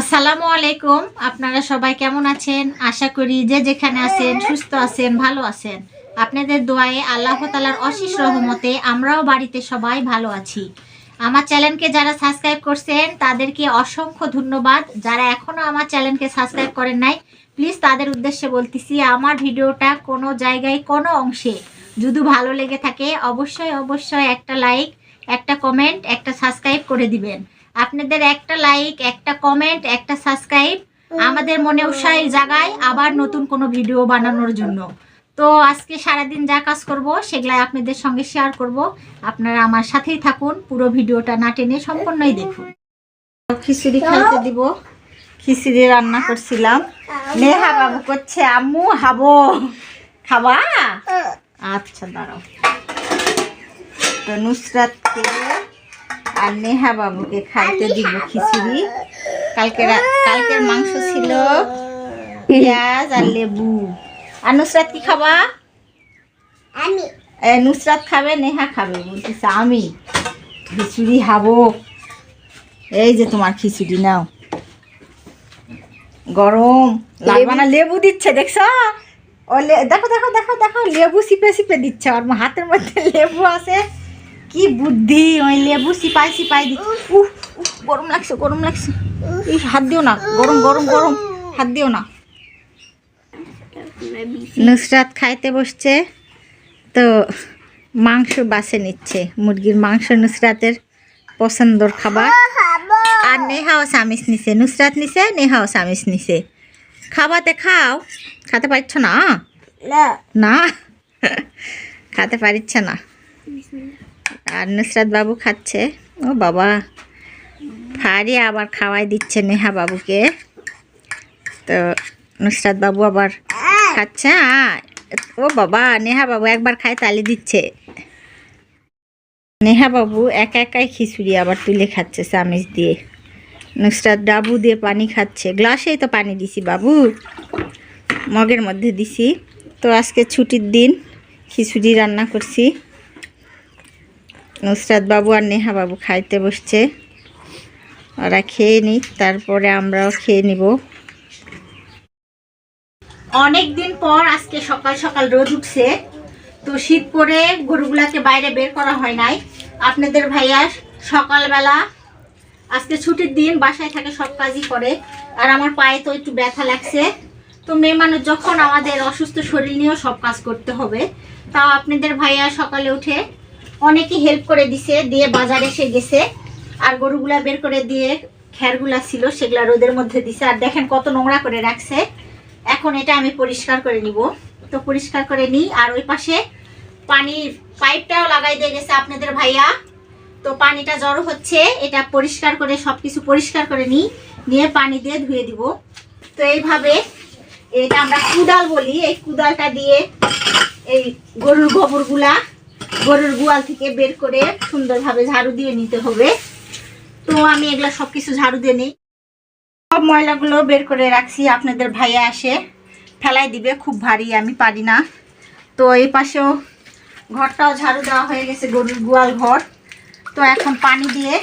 আসসালামু আলাইকুম। আপনারা সবাই কেমন আছেন? আশা করি যে যেখানে আছেন, সুস্থ আছেন, ভালো আছেন। আপনাদের দোয়ায়ে আল্লাহ তালার অশেষ রহমতে আমরাও বাড়িতে সবাই ভালো আছি। আমার চ্যানেলকে যারা সাবস্ক্রাইব করছেন, তাদেরকে অসংখ্য ধন্যবাদ। যারা এখনও আমার চ্যানেলকে সাবস্ক্রাইব করেন নাই, প্লিজ তাদের উদ্দেশ্যে বলতেছি, আমার ভিডিওটা কোনো জায়গায়, কোনো অংশে যদি ভালো লেগে থাকে, অবশ্যই অবশ্যই একটা লাইক, একটা কমেন্ট, একটা সাবস্ক্রাইব করে দিবেন। আপনাদের একটা লাইক একটা কমেন্ট একটা সাবস্ক্রাইব আমাদের মনে উৎসাহ জাগায় আবার নতুন কোনো ভিডিও বানানোর জন্য। তো আজকে সারাদিন যা কাজ করব সেগুলাই আপনাদের সঙ্গে শেয়ার করব। আপনারা আমার সাথেই থাকুন পুরো ভিডিওটা না টেনে সম্পূর্ণই দেখুন। খিচুড়ি খাইতে দিব। খিচুড়ি রান্না করছিলাম। নেহা বাবু করছে আম্মু হাবো খাবা? আচ্ছা দাঁড়াও। তো নুসরাতকে আর নেহা বাবুকে খাইতে দিব খিচুড়ি। কালকের কালকের মাংস ছিল পেঁয়াজ আর লেবু। আর নুসরাত কি খাবা? আমি। নুসরাত খাবে নেহা খাবে বলতেছে আমি। খিচুড়ি খাব। এই যে তোমার খিচুড়ি নাও। গরম। লাগবে না লেবু। দিচ্ছে দেখছ? ও দেখো দেখো দেখো দেখো লেবু সিপে সিপে দিচ্ছে। ওর হাতের মধ্যে লেবু আছে। কি বুদ্ধি ওই লেবু সিপাই সিপাই দিচ্ছে উফ উফ গরম লাগছে গরম লাগছে। এই হাত দিও না গরম গরম গরম হাত দিও না। নুসরাত খাইতে বসছে তো মাংস বাসে নিচ্ছে। মুরগির মাংস নুসরাতের পছন্দর খাবার। খাব আর নেহাও সামিস নিছে নুসরাত নিছে নেহাও সামিস নিছে। খাবাতে খাও খাতে পারছ না? না। না? খেতে পারিচ্ছে না। আর নুসরাত বাবু খাচ্ছে। ও বাবা ফারি আবার খাওয়াই দিচ্ছে নেহা বাবুকে। তো নুসরাত বাবু আবার খাচ্ছে। ও বাবা, নেহা বাবু একবার খায় তালি দিচ্ছে। নেহা বাবু একা একাই খিচুড়ি আবার তুলে খাচ্ছে চামিচ দিয়ে। নুসরাত ডাবু দিয়ে পানি খাচ্ছে। গ্লাসেই তো পানি দিছি বাবু। মগের মধ্যে দিছি। তো আজকে ছুটির দিন খিচুড়ি রান্না করছি। নুসরাত বাবু আর নেহা বাবু খাইতে বসছে। ওরা খেয়ে নিক, তারপরে আমরাও খেয়ে নিব। অনেক দিন পর আজকে সকাল সকাল রোদ উঠছে। তো শীত পরে গরুগুলাকে বাইরে বের করা হয় নাই। আপনাদের ভাইয়া সকালবেলা, আজকে ছুটির দিন, বাসায় থাকে, সব কাজই করে। আর আমার পায়ে তো একটু ব্যথা লাগছে। তো মেয়ে মানুষ যখন আমাদের অসুস্থ শরীর নিয়েও সব কাজ করতে হবে। তাও আপনাদের ভাইয়া সকালে উঠে অনেকে হেল্প করে দিছে, দিয়ে বাজারে এসে গেছে। আর গরুগুলা বের করে দিয়ে খ্যারগুলা ছিল, সেগুলা রোদের মধ্যে দিছে। আর দেখেন কত নোংরা করে রাখছে। এখন এটা আমি পরিষ্কার করে নিব। তো পরিষ্কার করে নিই। আর ওই পাশে পানির পাইপটাও লাগাই দিয়ে গেছে আপনাদের ভাইয়া। তো পানিটা জড়ো হচ্ছে। এটা পরিষ্কার করে সব কিছু পরিষ্কার করে নিই। নিয়ে পানি দিয়ে ধুয়ে দিব। তো এইভাবে এটা আমরা কুদাল বলি। এই কুদালটা দিয়ে এই গরুর গোবরগুলা গরুর গোয়াল থেকে বের করে সুন্দরভাবে ঝাড়ু দিয়ে নিতে হবে। তো আমি এগুলো সব কিছু ঝাড়ু দিয়ে নিই। সব ময়লাগুলো বের করে রাখছি, আপনাদের ভাইয়া আসে ফেলাই দিবে, খুব ভারী, আমি পারি না। তো এই পাশেও ঘরটাও ঝাড়ু দেওয়া হয়ে গেছে, গরুর গোয়াল ঘর। তো এখন পানি দিয়ে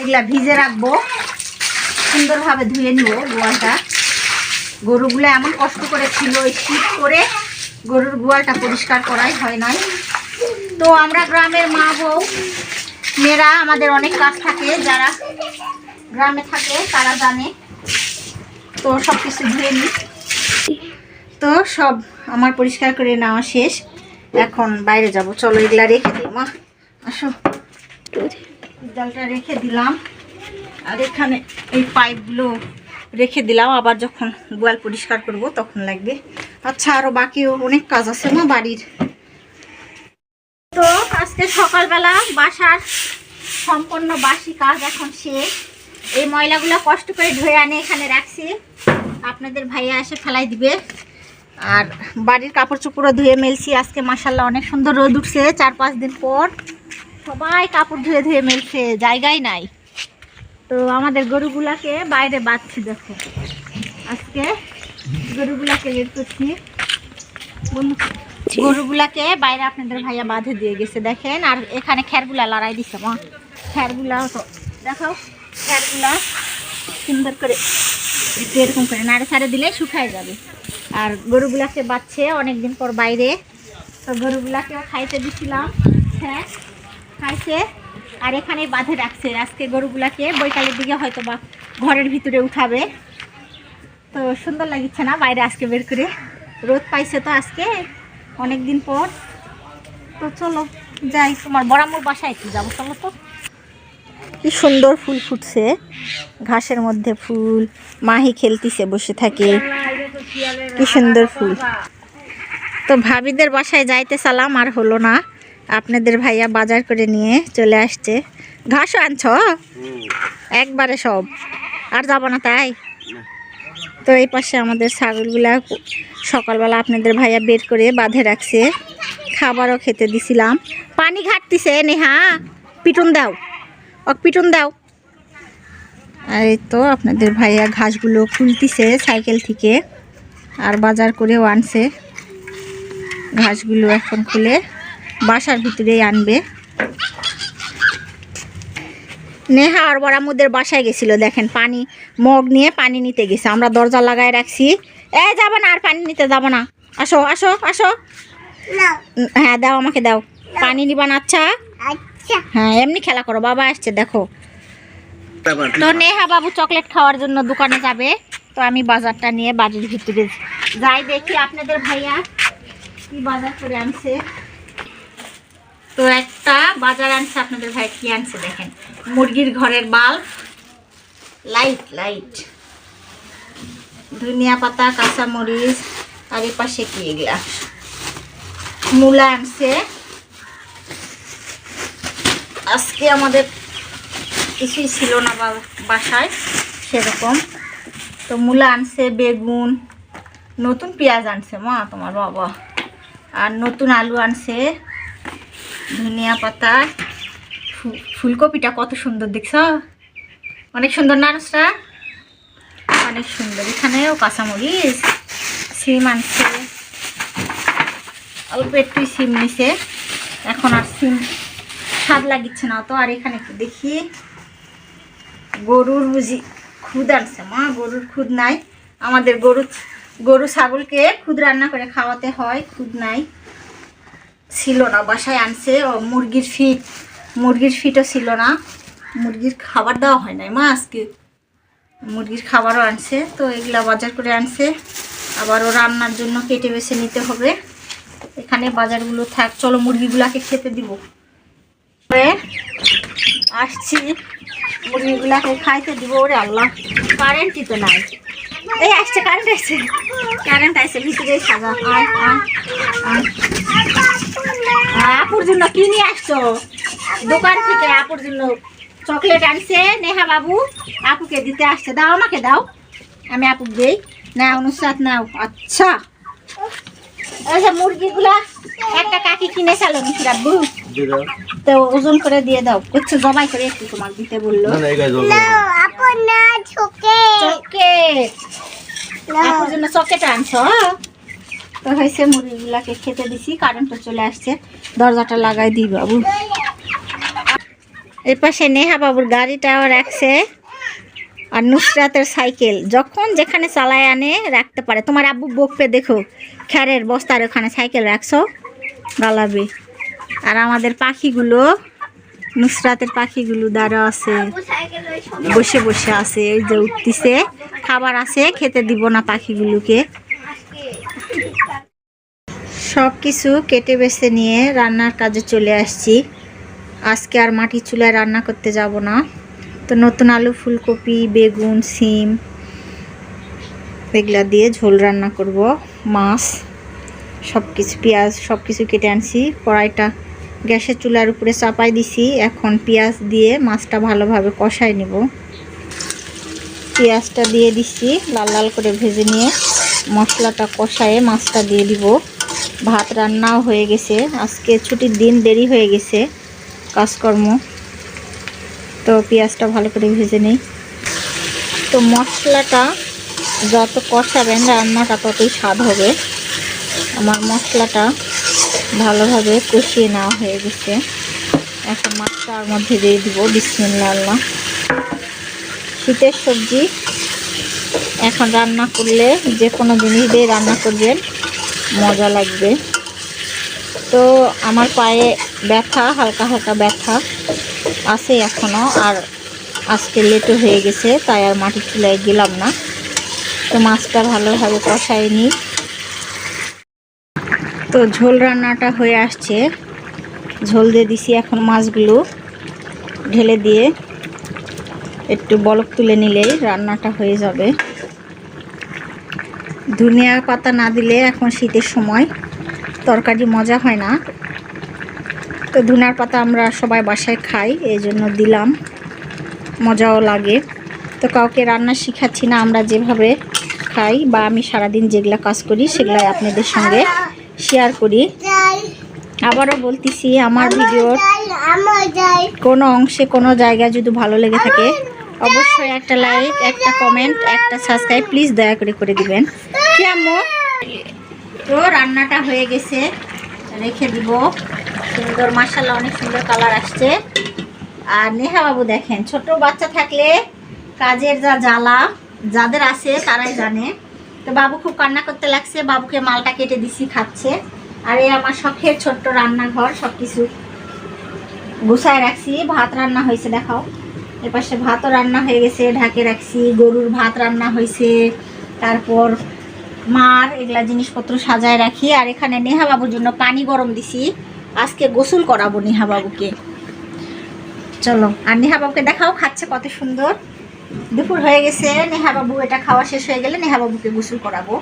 এগুলা ভিজে রাখব, সুন্দরভাবে ধুয়ে নিব গোয়ালটা। গরুগুলো এমন কষ্ট করে ছিল শীত করে গরুর গোয়ালটা পরিষ্কার করাই হয় নাই। তো আমরা গ্রামের মা বউ, মেয়েরা আমাদের অনেক কাজ থাকে, যারা গ্রামে থাকে তারা জানে। তো সব কিছু ধুয়ে নিই। তো সব আমার পরিষ্কার করে নেওয়া শেষ। এখন বাইরে যাব। চলো এগুলা রেখে দিই। মা, আসো। ডালটা রেখে দিলাম। আর এখানে এই পাইপগুলো রেখে দিলাম। আবার যখন গোয়াল পরিষ্কার করব, তখন লাগবে। আচ্ছা আরও বাকিও অনেক কাজ আছে না বাড়ির। তো আজকে সকালবেলা বাসার সম্পূর্ণ বাসি কাজ এখন শেষ। এই ময়লাগুলো কষ্ট করে ধুয়ে আনে এখানে রাখছি। আপনাদের ভাইয়া এসে ফেলাই দিবে। আর বাড়ির কাপড় চোপড়ও ধুয়ে মেলছি। আজকে মাসাল্লাহ অনেক সুন্দর রোদ উঠছে চার পাঁচ দিন পর। সবাই কাপড় ধুয়ে ধুয়ে মেলছে জায়গায় নাই। তো আমাদের গরুগুলাকে বাইরে বাঁধছি দেখো। আজকে গরুগুলাকে বের করছি। বন্ধু, গরুগুলাকে বাইরে আপনাদের ভাইয়া বাঁধে দিয়ে গেছে, দেখেন। আর এখানে খ্যারগুলা লড়াই দিছে, মা। খ্যারগুলা তো দেখো খ্যারগুলা সুন্দর করে এরকম করে নাড়ে ছাড়ে দিলে শুকায় যাবে। আর গরুগুলাকে বাচ্ছে অনেকদিন পর বাইরে। তো গরুগুলাকেও খাইতে দিছিলাম হ্যাঁ খাইছে। আর এখানে বাঁধে রাখছে। আজকে গরুগুলাকে বৈকালের দিকে হয়তো বা ঘরের ভিতরে উঠাবে। তো সুন্দর লাগিচ্ছে না বাইরে আজকে বের করে? রোদ পাইছে তো আজকে। অনেক দিন পর। তো চলো যাই। তোমার বরামুর বাসায় একটু যাব চলো তো। কি সুন্দর ফুল ফুটছে। ঘাসের মধ্যে ফুল মাহি খেলতিছে বসে থাকে। কি সুন্দর ফুল। তো ভাবিদের বাসায় যাইতে সালাম আর হলো না। আপনাদের ভাইয়া বাজার করে নিয়ে চলে আসছে। ঘাসও আনছ? একবারে সব। আর যাব না তাই? তো এই পাশে আমাদের ছাগলগুলা সকালবেলা আপনাদের ভাইয়া বের করে বাঁধে রাখছে। খাবারও খেতে দিছিলাম। পানি ঘাটতিছে, নেহা। পিটুন দাও। ওক পিটুন দাও। আর এই তো আপনাদের ভাইয়া ঘাসগুলো খুলতিছে সাইকেল থেকে। আর বাজার করেও আনছে। ঘাসগুলো এখন খুলে বাসার ভিতরেই আনবে। নেহা আর বরামুদের বাসায় গেছিল দেখেন পানি মগ নিয়ে পানি নিতে গেছে। আমরা দরজা লাগায় রাখছি। এ যাব না আর পানি নিতে যাব না। আসো আসো আসো। হ্যাঁ দাও আমাকে দাও। পানি নিবা না আচ্ছা? আচ্ছা। হ্যাঁ এমনি খেলা করো বাবা আসছে দেখো। তো নেহা বাবু চকলেট খাওয়ার জন্য দোকানে যাবে। তো আমি বাজারটা নিয়ে বাড়ির ভিতরে যাই দেখি আপনাদের ভাইয়া। কি বাজার করে আনছে? তো একটা বাজার আনছে, আপনাদের ভাই কি আনছে দেখেন। মুরগির ঘরের বাল্ব লাইট লাইট। ধনিয়া পাতা, কাঁচামরিচ, আর এ পাশে কি এগুলা? মূলা আনছে। আজকে আমাদের কিছুই ছিল না বাসায় সেরকম। তো মূলা আনছে, বেগুন, নতুন পেঁয়াজ আনছে মা তোমার বাবা। আর নতুন আলু আনছে। ধনিয়া পাতা ফুলকপিটা কত সুন্দর দেখছ? অনেক সুন্দর না আনুসরা অনেক সুন্দর। এখানেও কাঁচামরিচ, সিম আনছে। অল্প একটু সিম নিছে। এখন আর সিম স্বাদ লাগিচ্ছে না তো। আর এখানে একটু দেখি। গরুর বুঝি খুদ আনছে। মা, গরুর খুদ নাই। আমাদের গরু গরু ছাগলকে খুদ রান্না করে খাওয়াতে হয়। খুদ নাই। ছিল না, বাসায় আনছে, ও মুরগির ফিট মুরগির ফিটও ছিল না। মুরগির খাবার দেওয়া হয় নাই মা আজকে। মুরগির খাবারও আনছে, তো এগুলা বাজার করে আনছে। আবারও রান্নার জন্য কেটে বেছে নিতে হবে। এখানে বাজারগুলো থাক, চলো মুরগিগুলাকে খেতে দিব। আসছি, মুরগিগুলাকে খাইতে দিব ওরে আল্লাহ। কারেন্টই তো নাই। এই আসছে কারেন্ট আসছে কারেন্ট আসছে ভিতরে সাজা। আপুর জন্য কি নিয়ে আসছো? দোকান থেকে আপুর জন্য চকলেট আনছে। নেহা বাবু আপুকে দিতে আসছে। দাও আমাকে, দাও। আমি আপু দেই। না অনুসাদ নাও। আচ্ছা। এই যে মুরগিগুলা একটা কাকি কিনে চালো রাব্বু? তো ওজন করে দিয়ে দাও। জবাই করে একটু তোমার দিতে বলল। না আপনার ছোকে চকেট আপুর জন্য চকেট আনছো তো হয়েছে মুরগিগুলাকে খেতে দিছি কারেন্টটা চলে আসছে। দরজাটা লাগাই দিই বাবু। এর পাশে নেহা বাবুর গাড়িটাও রাখছে। আর নুসরাতের সাইকেল, যখন যেখানে চালায় আনে, রাখতে পারে। তোমার আব্বু বকবে, দেখো। খ্যারের বস্তার ওখানে সাইকেল রাখছো, গালাবে। আর আমাদের পাখিগুলো, নুসরাতের পাখিগুলো দাঁড়া আছে, বসে বসে আছে, এই যে উঠতিছে। খাবার আছে, খেতে দিব না পাখিগুলোকে। সব কিছু কেটে বেছে নিয়ে রান্নার কাজে চলে আসছি। আজকে আর মাটির চুলায় রান্না করতে যাব না। তো নতুন আলু, ফুলকপি, বেগুন, সিম, এগুলা দিয়ে ঝোল রান্না করব, মাছ সব কিছু পেঁয়াজ সব কিছু কেটে আনছি, কড়াইটা গ্যাসের চুলার উপরে চাপাই দিছি, এখন পেঁয়াজ দিয়ে মাছটা ভালোভাবে কষাই নেব। পেঁয়াজটা দিয়ে দিচ্ছি লাল লাল করে ভেজে নিয়ে মশলাটা কষায়ে মাছটা দিয়ে দিব। ভাত রান্নাও হয়ে গেছে, আজকে ছুটির দিন দেরি হয়ে গেছে, কাজকর্ম। তো পেঁয়াজটা ভালো করে ভেজে নেই। তো মশলাটা যত কষাবেন, রান্নাটা ততই স্বাদ হবে। আমার মশলাটা ভালোভাবে কষিয়ে নেওয়া হয়ে গেছে। এখন মাছটার মধ্যে দিয়ে দিব বিসমিল্লা আল্লাহ শীতের সবজি এখন রান্না করলে যে কোনো জিনিস দিয়ে রান্না করবেন, মজা লাগবে। তো আমার পায়ে ব্যথা, হালকা হালকা ব্যথা। আছে এখনও আর আজকে লেটও হয়ে গেছে, তাই আর মাটির চুলায় গেলাম না। তো মাছটা ভালোভাবে কষায়নি তো ঝোল রান্নাটা হয়ে আসছে। ঝোল দিয়ে দিছি এখন মাছগুলো ঢেলে দিয়ে। একটু বলক তুলে নিলেই রান্নাটা হয়ে যাবে। ধনিয়া পাতা না দিলে এখন শীতের সময় তরকারি মজা হয় না। তো ধুনার পাতা আমরা সবাই বাসায় খাই এই জন্য দিলাম। মজাও লাগে। তো কাউকে রান্না শিখাচ্ছি না আমরা যেভাবে খাই বা আমি সারাদিন যেগুলো কাজ করি সেগুলাই আপনাদের সঙ্গে শেয়ার করি। আবারও বলতেছি আমার ভিডিওর কোনো অংশে কোনো জায়গায় যদি ভালো লেগে থাকে অবশ্যই একটা লাইক একটা কমেন্ট একটা সাবস্ক্রাইব প্লিজ দয়া করে করে দিবেন। কি আম্মু? তো রান্নাটা হয়ে গেছে রেখে দিব। সুন্দর মাসাল্লাহ অনেক সুন্দর কালার আসছে। আর নেহা বাবু দেখেন, ছোট বাচ্চা থাকলে কাজের যা জ্বালা, যাদের আছে তারাই জানে। তো বাবু খুব কান্না করতে লাগছে, বাবুকে মালটা কেটে দিছি, খাচ্ছে। আর এই আমার শখের ছোট্ট রান্নাঘর সব কিছু গুছায় রাখছি। ভাত রান্না হয়েছে, দেখাও। এপাশে ভাতও রান্না হয়ে গেছে, ঢাকে রাখছি। গরুর ভাত রান্না হয়েছে। তারপর মার এগুলা জিনিসপত্র সাজায় রাখি। আর এখানে নেহা বাবুর জন্য পানি গরম দিছি। আজকে গোসল করাবো নেহা বাবুকে। চলো, আর নেহা বাবুকে দেখাও, খাচ্ছে কত সুন্দর। দুপুর হয়ে গেছে, নেহা বাবু এটা খাওয়া শেষ হয়ে গেলে নেহা বাবুকে গোসল করাবো।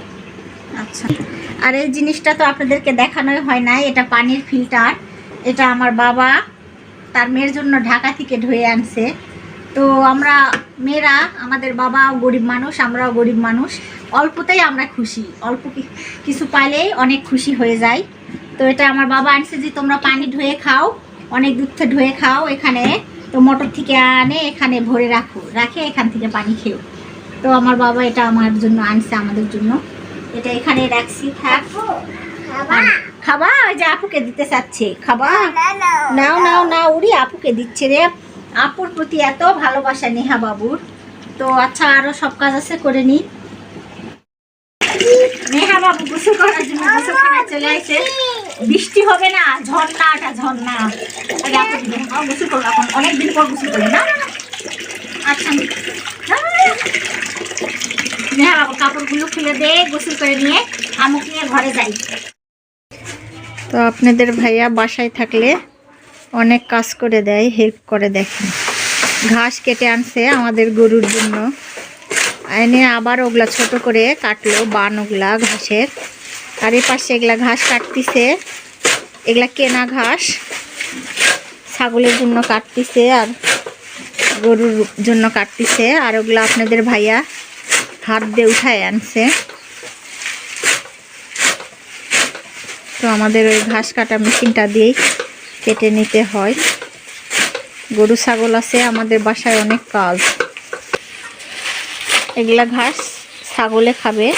আচ্ছা আর এই জিনিসটা তো আপনাদেরকে দেখানোই হয় নাই, এটা পানির ফিল্টার। এটা আমার বাবা, তার মেয়ের জন্য ঢাকা থেকে ধুয়ে আনছে। তো আমরা মেয়েরা, আমাদের বাবাও গরিব মানুষ, আমরাও গরিব মানুষ। অল্পতেই আমরা খুশি, অল্প কিছু পাইলেই অনেক খুশি হয়ে যায়। তো এটা আমার বাবা আনছে যে তোমরা পানি ধুয়ে খাও অনেক দূর থেকে ধুয়ে খাও এখানে। তো মোটর থেকে আনে এখানে ভরে রাখো রাখে এখান থেকে পানি খেও। তো আমার বাবা এটা আমার জন্য আনছে আমাদের জন্য। এটা এখানে রাখছি থাক। খাবা? ওই যে আপুকে দিতে চাচ্ছে। খাবা? না না নাও নাও নাও উড়ি আপুকে দিচ্ছে রে। আপুর প্রতি এত ভালোবাসা নেহা বাবুর। তো আচ্ছা আরও সব কাজ আছে করে নি। নেহা বাবু গোসল করার জন্য গোসলখানায় চলে আসে। বৃষ্টি হবে না ঝর্ণা। এটা ঝর্ণা গোসল করব এখন। অনেকদিন পর গোসল করব না? আচ্ছা। নেহা বাবু, কাপড়গুলো খুলে দে, গোসল করে নিয়ে আমুক নিয়ে ঘরে যাই। তো আপনাদের ভাইয়া বাসায় থাকলে অনেক কাজ করে দেয়, হেল্প করে দেখেন। ঘাস কেটে আনছে আমাদের গরুর জন্য। এনে আবার ওগুলা ছোট করে কাটলো, বান ওগুলা ঘাসের। আর এই পাশে এগুলা ঘাস কাটতিছে। এগুলা কেনা ঘাস। ছাগলের জন্য কাটতিছে আর গরুর জন্য কাটতিছে। আর ওগুলা আপনাদের ভাইয়া হাত দিয়ে উঠায় আনছে। তো আমাদের ওই ঘাস কাটা মেশিনটা দিয়েই কেটে নিতে হয়। গরু, ছাগল আছে, আমাদের বাসায় অনেক কাজ। এগুলা ঘাস ছাগলে খাবে।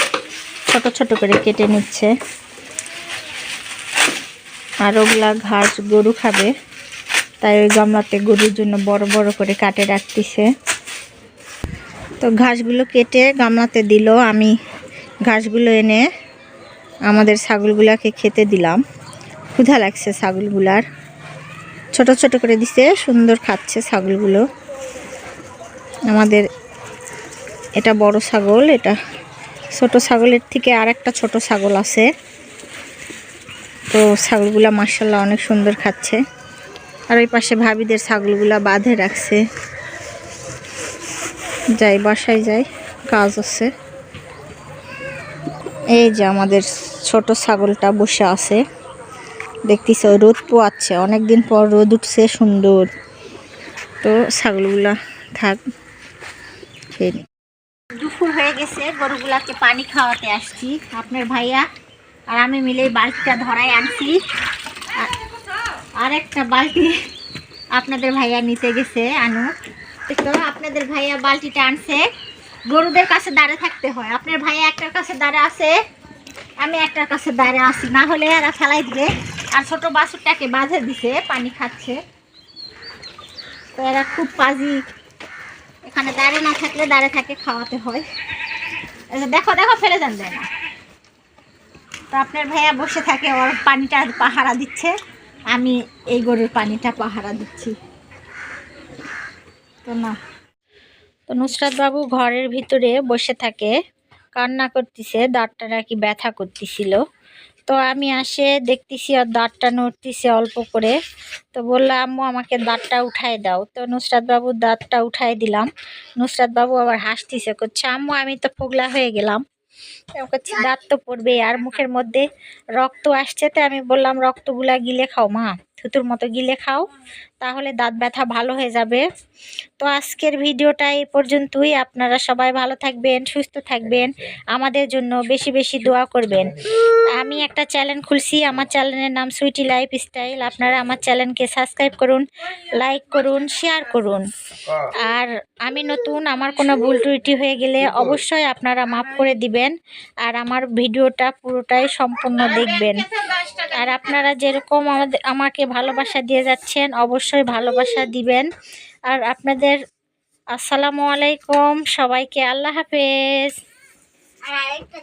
ছোট ছোট করে কেটে নিচ্ছে। আর ওগুলা ঘাস গরু খাবে, তাই ওই গামলাতে গরুর জন্য বড় বড় করে কাটে রাখতেছে। তো ঘাসগুলো কেটে গামলাতে দিল, আমি ঘাসগুলো এনে আমাদের ছাগলগুলাকে খেতে দিলাম। ক্ষুধা লাগছে ছাগলগুলার। ছোট ছোট করে দিছে, সুন্দর খাচ্ছে ছাগলগুলো। আমাদের এটা বড় ছাগল, এটা ছোট ছাগলের থেকে আর একটা ছোট ছাগল আছে। তো ছাগলগুলা মার্শাল্লাহ অনেক সুন্দর খাচ্ছে। আর ওই পাশে ভাবিদের ছাগলগুলা বাঁধে রাখছে। যাই, বাসায় যাই, কাজ আছে। এই যে আমাদের ছোট ছাগলটা বসে আছে। দেখতেছ, রোদ পোয়াচ্ছে, অনেকদিন পর রোদ উঠছে, সুন্দর। তো ছাগলগুলা থাক, খেয়ে। দুপুর হয়ে গেছে, গরুগুলাকে পানি খাওয়াতে আসছি। আপনার ভাইয়া আর আমি মিলে বালতিটা ধরাই আনছি। আর- একটা বালতি আপনাদের ভাইয়া নিতে গেছে, আনু। তো আপনাদের ভাইয়া বালতিটা আনছে। গরুদের কাছে দাঁড়িয়ে থাকতে হয়। আপনার ভাইয়া একটার কাছে দাঁড়িয়ে আছে, আমি একটার কাছে দাঁড়িয়ে আছি। না হলে এরা ফেলাই দিবে। আর ছোট বাছুরটাকে বাঁধে দিছে, পানি খাচ্ছে। তো এরা খুব পাজি এখানে দাঁড়ে না থাকলে দাঁড়ে থাকে, খাওয়াতে হয়। দেখো দেখো, ফেলে দেন দেয় না তো আপনার ভাইয়া বসে থাকে, ওর পানিটা পাহারা দিচ্ছে। আমি এই গরুর পানিটা পাহারা দিচ্ছি। তো না। তো নুসরাত বাবু ঘরের ভিতরে বসে থাকে, কান্না করতেছে, দাঁতটা নাকি ব্যথা করতেছিল। তো আমি আসে দেখতেছি ওর দাঁতটা নড়তেছে অল্প করে। তো বললাম আম্মু, আমাকে দাঁতটা উঠাই দাও। তো নুসরাত বাবুর দাঁতটা উঠাই দিলাম। নুসরাত বাবু আবার হাসতেছে করছে আম্মু, আমি তো ফোগলা হয়ে গেলাম। করছি দাঁত তো পড়বে আর মুখের মধ্যে রক্ত আসছে। তো আমি বললাম, রক্তগুলা গিলে খাও মা, থুতুর মতো গিলে খাও। তাহলে দাঁত ব্যথা ভালো হয়ে যাবে। তো আজকের ভিডিওটা এই পর্যন্তই। আপনারা সবাই ভালো থাকবেন, সুস্থ থাকবেন, আমাদের জন্য বেশি বেশি দোয়া করবেন। আমি একটা চ্যানেল খুলছি, আমার চ্যানেলের নাম সুইটি লাইফ স্টাইল আপনারা আমার চ্যানেলকে সাবস্ক্রাইব করুন, লাইক করুন, শেয়ার করুন। আর আমি নতুন, আমার কোনো ভুল ত্রুটি হয়ে গেলে অবশ্যই আপনারা মাফ করে দিবেন। আর আমার ভিডিওটা পুরোটাই সম্পূর্ণ দেখবেন। আর আপনারা যেরকম আমাদের, আমাকে ভালোবাসা দিয়ে যাচ্ছেন, অবশ্যই ভালোবাসা দিবেন। আর আপনাদের আসসালামু আলাইকুম সবাইকে আল্লাহ হাফেজ। আর আরেকটা